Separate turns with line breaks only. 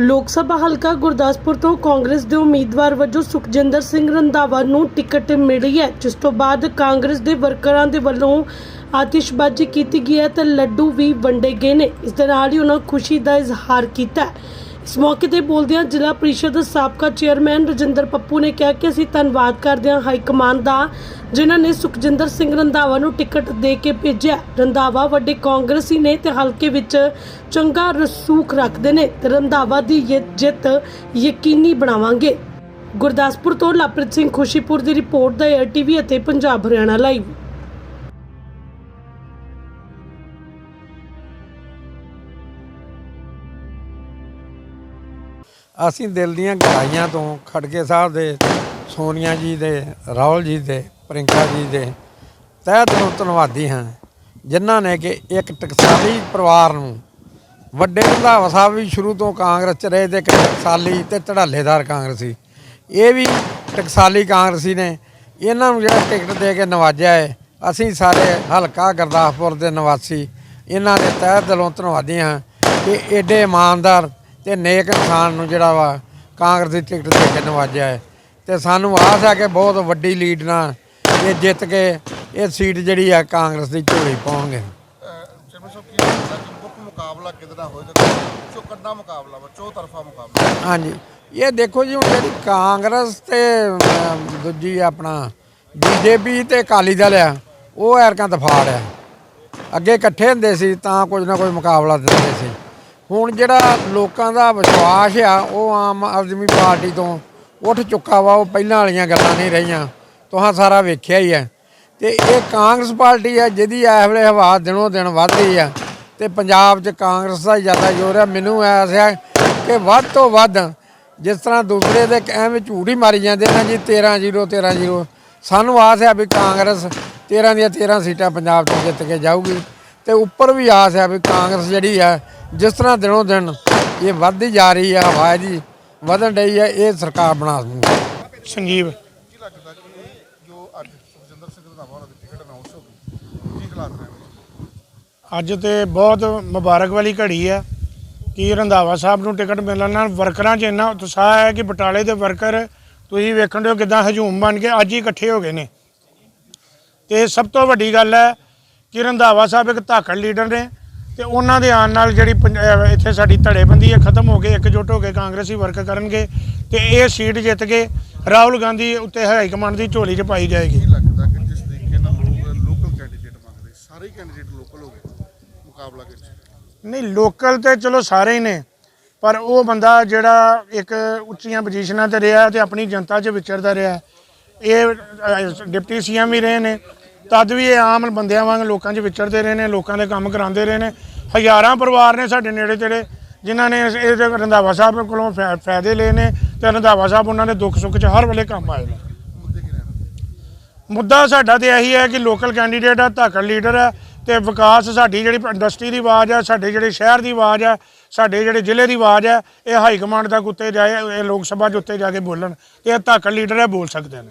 ਲੋਕ ਸਭਾ ਹਲਕਾ ਗੁਰਦਾਸਪੁਰ ਤੋਂ ਕਾਂਗਰਸ ਦੇ ਉਮੀਦਵਾਰ ਵਜੋਂ ਸੁਖਜਿੰਦਰ ਸਿੰਘ ਰੰਧਾਵਾ ਨੂੰ ਟਿਕਟ ਮਿਲੀ ਹੈ, ਜਿਸ ਤੋਂ ਬਾਅਦ ਕਾਂਗਰਸ ਦੇ ਵਰਕਰਾਂ ਦੇ ਵੱਲੋਂ ਆਤਿਸ਼ਬਾਜ਼ੀ ਕੀਤੀ ਗਈ ਹੈ ਤੇ ਲੱਡੂ ਵੀ ਵੰਡੇ ਗਏ ਨੇ। ਇਸ ਦੇ ਨਾਲ ਹੀ ਉਹਨਾਂ ਖੁਸ਼ੀ ਦਾ ਇਜ਼ਹਾਰ ਕੀਤਾ ਹੈ। ਇਸ ਮੌਕੇ ਤੇ ਬੋਲਦਿਆਂ ਜ਼ਿਲ੍ਹਾ ਪ੍ਰੀਸ਼ਦ ਦੇ ਸਾਬਕਾ ਚੇਅਰਮੈਨ ਰਜਿੰਦਰ ਪੱਪੂ ਨੇ ਕਿਹਾ ਕਿ ਅਸੀਂ ਧੰਨਵਾਦ ਕਰਦੇ ਹਾਂ ਹਾਈ ਕਮਾਨ ਦਾ, ਜਿਨ੍ਹਾਂ ਨੇ ਸੁਖਜਿੰਦਰ ਸਿੰਘ ਰੰਧਾਵਾ ਨੂੰ ਟਿਕਟ ਦੇ ਕੇ ਭੇਜਿਆ। ਰੰਧਾਵਾ ਵੱਡੇ ਕਾਂਗਰਸੀ ਨੇ ਤੇ ਹਲਕੇ ਵਿੱਚ ਚੰਗਾ ਰਸੂਖ ਰੱਖਦੇ ਨੇ ਤੇ ਰੰਧਾਵਾ ਦੀ ਜਿੱਤ ਯਕੀਨੀ ਬਣਾਵਾਂਗੇ। ਗੁਰਦਾਸਪੁਰ ਤੋਂ ਲਵਪ੍ਰੀਤ ਸਿੰਘ ਖੁਸ਼ੀਪੁਰ ਦੀ ਰਿਪੋਰਟ ਦਾ ਏਅਰ ਟੀਵੀ ਅਤੇ ਪੰਜਾਬ ਹਰਿਆਣਾ ਲਾਈਵ
ਅਸੀਂ ਦਿਲ ਦੀਆਂ ਗਹਿਰਾਈਆਂ ਤੋਂ ਖੜਕੇ ਸਾਹਿਬ ਦੇ, ਸੋਨੀਆ ਜੀ ਦੇ, ਰਾਹੁਲ ਜੀ ਦੇ, ਪ੍ਰਿੰਕਾ ਜੀ ਦੇ ਤਹਿ ਦਿਲੋਂ ਧੰਨਵਾਦੀ ਹਾਂ, ਜਿਨ੍ਹਾਂ ਨੇ ਕਿ ਇੱਕ ਟਕਸਾਲੀ ਪਰਿਵਾਰ ਨੂੰ ਵੱਡੇ ਰੰਧਾਵਾ ਸਾਹਿਬ ਵੀ ਸ਼ੁਰੂ ਤੋਂ ਕਾਂਗਰਸ ਚ ਰਹੇ ਤੇ ਇੱਕ ਟਕਸਾਲੀ ਤੇ ਧੜਾਲੇਦਾਰ ਕਾਂਗਰਸੀ ਇਹ ਵੀ ਟਕਸਾਲੀ ਕਾਂਗਰਸੀ ਨੇ। ਇਹਨਾਂ ਨੂੰ ਜਿਹੜਾ ਟਿਕਟ ਦੇ ਕੇ ਨਵਾਜਿਆ ਹੈ, ਅਸੀਂ ਸਾਰੇ ਹਲਕਾ ਗੁਰਦਾਸਪੁਰ ਦੇ ਨਿਵਾਸੀ, ਇਹਨਾਂ ਦੇ ਤਹਿ ਦਿਲੋਂ ਧੰਨਵਾਦੀ ਹਾਂ ਕਿ ਏਡੇ ਇਮਾਨਦਾਰ ਤੇ ਨੇਕ ਇਨਸਾਨ ਨੂੰ ਜਿਹੜਾ ਵਾ ਕਾਂਗਰਸ ਦੀ ਟਿਕਟ ਦੇ ਕੇ ਨਵਾਜਿਆ ਹੈ। ਤੇ ਸਾਨੂੰ ਆਸ ਹੈ ਕਿ ਬਹੁਤ ਵੱਡੀ ਲੀਡ ਨਾਲ ਇਹ ਜਿੱਤ ਕੇ ਇਹ ਸੀਟ ਜਿਹੜੀ ਆ ਕਾਂਗਰਸ ਦੀ ਝੋਲੀ ਪਾਉਣਗੇ।
ਮੁਕਾਬਲਾ ਕਿਹਦੇ ਨਾਲ ਹੋਏਗਾ? ਚੋ ਕੱਡਾ ਮੁਕਾਬਲਾ ਵਾ ਚੋ ਤਰਫਾ ਮੁਕਾਬਲਾ।
ਹਾਂਜੀ। ਇਹ ਦੇਖੋ ਜੀ ਹੁਣ ਜਿਹੜੀ ਕਾਂਗਰਸ ਤੇ ਦੂਜੀ ਆਪਣਾ ਬੀਜੇਪੀ ਤੇ ਅਕਾਲੀ ਦਲ ਆ ਉਹ ਐਰਕਾਂ ਦਫਾੜ ਆ। ਅੱਗੇ ਇਕੱਠੇ ਹੁੰਦੇ ਸੀ ਤਾਂ ਕੁਝ ਨਾ ਕੋਈ ਮੁਕਾਬਲਾ ਦਿੰਦੇ ਸੀ। ਹੁਣ ਜਿਹੜਾ ਲੋਕਾਂ ਦਾ ਵਿਸ਼ਵਾਸ ਆ, ਉਹ ਆਮ ਆਦਮੀ ਪਾਰਟੀ ਤੋਂ ਉੱਠ ਚੁੱਕਾ ਵਾ, ਉਹ ਪਹਿਲਾਂ ਵਾਲੀਆਂ ਗੱਲਾਂ ਨਹੀਂ ਰਹੀਆਂ। ਤੁਹਾਂ ਸਾਰਾ ਵੇਖਿਆ ਹੀ ਹੈ ਤੇ ਇਹ ਕਾਂਗਰਸ ਪਾਰਟੀ ਆ, ਜਿਹਦੀ ਇਸ ਵੇਲੇ ਹਵਾ ਦਿਨੋਂ ਦਿਨ ਵੱਧ ਰਹੀ ਆ। ਤੇ ਪੰਜਾਬ 'ਚ ਕਾਂਗਰਸ ਦਾ ਹੀ ਜ਼ਿਆਦਾ ਜ਼ੋਰ ਆ। ਮੈਨੂੰ ਐਸ ਆ ਕਿ ਵੱਧ ਤੋਂ ਵੱਧ ਜਿਸ ਤਰ੍ਹਾਂ ਦੂਸਰੇ ਦੇ ਐਵੇਂ ਝੂਠ ਹੀ ਮਾਰੀ ਜਾਂਦੇ ਨਾ ਜੀ 13 0 13 0 ਸਾਨੂੰ ਆਸ ਹੈ ਵੀ ਕਾਂਗਰਸ 13 ਦੀਆਂ 13 ਸੀਟਾਂ ਪੰਜਾਬ 'ਚ ਜਿੱਤ ਕੇ ਜਾਊਗੀ। ਤੇ ਉੱਪਰ ਵੀ ਆਸ ਹੈ ਵੀ ਕਾਂਗਰਸ ਜਿਹੜੀ ਆ ਜਿਸ ਤਰ੍ਹਾਂ ਦਿਨੋਂ ਦਿਨ ਇਹ ਵੱਧਦੀ ਜਾ ਰਹੀ ਆ ਹਵਾ ਜੀ ਵਧਣ ਡਈ ਆ ਇਹ ਸਰਕਾਰ ਬਣਾ ਦੂੰਗੀ
ਸੰਜੀਵ
ਕੀ ਲੱਗਦਾ ਕਿ ਜੋ ਅੱਜ ਸੁਖਜਿੰਦਰ ਸਿੰਘ ਰੰਧਾਵਾ ਉਹਨਾਂ ਦੀ ਟਿਕਟ ਅਨਾਉਂਸ ਹੋ ਗਈ ਕੀ ਹਾਲਾਤ ਨੇ?
ਅੱਜ ਤੇ ਬਹੁਤ ਮੁਬਾਰਕ ਵਾਲੀ ਘੜੀ ਹੈ ਕਿ ਰੰਧਾਵਾ ਸਾਹਿਬ ਨੂੰ ਟਿਕਟ ਮਿਲਣ ਨਾਲ ਵਰਕਰਾਂ 'ਚ ਇੰਨਾ ਉਤਸ਼ਾਹ ਹੈ ਕਿ ਬਟਾਲੇ ਦੇ ਵਰਕਰ ਤੁਸੀਂ ਵੇਖਣ ਦਿਓ ਕਿਦਾਂ ਹਜੂਮ ਬਣ ਕੇ ਅੱਜ ਹੀ ਇਕੱਠੇ ਹੋ ਗਏ ਨੇ। ਤੇ ਸਭ ਤੋਂ ਵੱਡੀ ਗੱਲ ਹੈ ਕਿ ਰੰਧਾਵਾ ਸਾਹਿਬ ਇੱਕ ਧਾਕੜ ਲੀਡਰ ਨੇ ਤੇ ਉਹਨਾਂ ਦੇ ਆਉਣ ਨਾਲ ਜਿਹੜੀ ਪੰਜ- ਅਹ ਇੱਥੇ ਸਾਡੀ ਧੜੇਬੰਦੀ ਹੈ ਖਤਮ ਹੋ ਕੇ ਇਕਜੁੱਟ ਹੋ ਕੇ ਕਾਂਗਰਸੀ ਵਰਕ ਕਰਨਗੇ ਤੇ ਇਹ ਸੀਟ ਜਿੱਤ ਕੇ ਰਾਹੁਲ ਗਾਂਧੀ ਉੱਤੇ ਹਾਈ ਕਮਾਂਡ ਦੀ ਝੋਲੀ 'ਚ ਪਾਈ ਜਾਏਗੀ।
ਕੀ ਲੱਗਦਾ ਕਿ ਜਿਸ ਤਰੀਕੇ ਨਾਲ ਲੋਕ ਲੋਕਲ ਕੈਂਡੀਡੇਟ ਮੰਗਦੇ ਸਾਰੇ ਹੀ ਕੈਂਡੀਡੇਟ ਲੋਕਲ ਹੋ ਗਏ ਮੁਕਾਬਲਾ ਕਿਸ
ਨਹੀਂ ਲੋਕਲ ਤੇ ਚਲੋ ਸਾਰੇ ਹੀ ਨੇ ਪਰ ਉਹ ਬੰਦਾ ਜਿਹੜਾ ਇੱਕ ਉੱਚੀਆਂ ਪੋਜੀਸ਼ਨਾਂ ਤੇ ਰਿਹਾ ਤੇ ਆਪਣੀ ਜਨਤਾ 'ਚ ਵਿਚਰਦਾ ਰਿਹਾ। ਇਹ ਅਹ, ਡਿਪਟੀ ਸੀਐਮ ਵੀ ਰਹੇ ਨੇ ਤਦ ਵੀ ਇਹ ਆਮ ਬੰਦਿਆਂ ਵਾਂਗ ਲੋਕਾਂ 'ਚ ਵਿਚਰਦੇ ਰਹੇ ਨੇ, ਲੋਕਾਂ ਦੇ ਕੰਮ ਕਰਾਉਂਦੇ ਰਹੇ ਨੇ। ਹਜ਼ਾਰਾਂ ਪਰਿਵਾਰ ਨੇ ਸਾਡੇ ਨੇੜੇ ਤੇੜੇ ਜਿਨ੍ਹਾਂ ਨੇ ਇਹ ਰੰਧਾਵਾ ਸਾਹਿਬ ਕੋਲੋਂ ਫਾ- ਫਾਇਦੇ ਲਏ ਨੇ ਤੇ ਰੰਧਾਵਾ ਸਾਹਿਬ ਉਹਨਾਂ ਦੇ ਦੁੱਖ ਸੁੱਖ 'ਚ ਹਰ ਵੇਲੇ ਕੰਮ ਆਏ ਨੇ। ਮੁੱਦਾ ਸਾਡਾ ਤੇ ਇਹੀ ਹੈ ਕਿ ਲੋਕਲ ਕੈਂਡੀਡੇਟ ਆ, ਧਾਕੜ ਲੀਡਰ ਹੈ ਤੇ ਵਿਕਾਸ ਸਾਡੀ ਜਿਹੜੀ ਇੰਡਸਟਰੀ ਦੀ ਆਵਾਜ਼ ਹੈ ਸਾਡੇ ਜਿਹੜੇ ਸ਼ਹਿਰ ਦੀ ਆਵਾਜ਼ ਹੈ ਸਾਡੇ ਜਿਹੜੇ ਜ਼ਿਲ੍ਹੇ ਦੀ ਆਵਾਜ਼ ਹੈ ਇਹ ਹਾਈ ਕਮਾਂਡ ਤੱਕ ਉੱਤੇ ਜਾਏ, ਇਹ ਲੋਕ ਸਭਾ 'ਚ ਉੱਤੇ ਜਾ ਕੇ ਬੋਲਣ ਤੇ ਇਹ ਧਾਕੜ ਲੀਡਰ ਹੈ ਬੋਲ ਸਕਦੇ ਨੇ।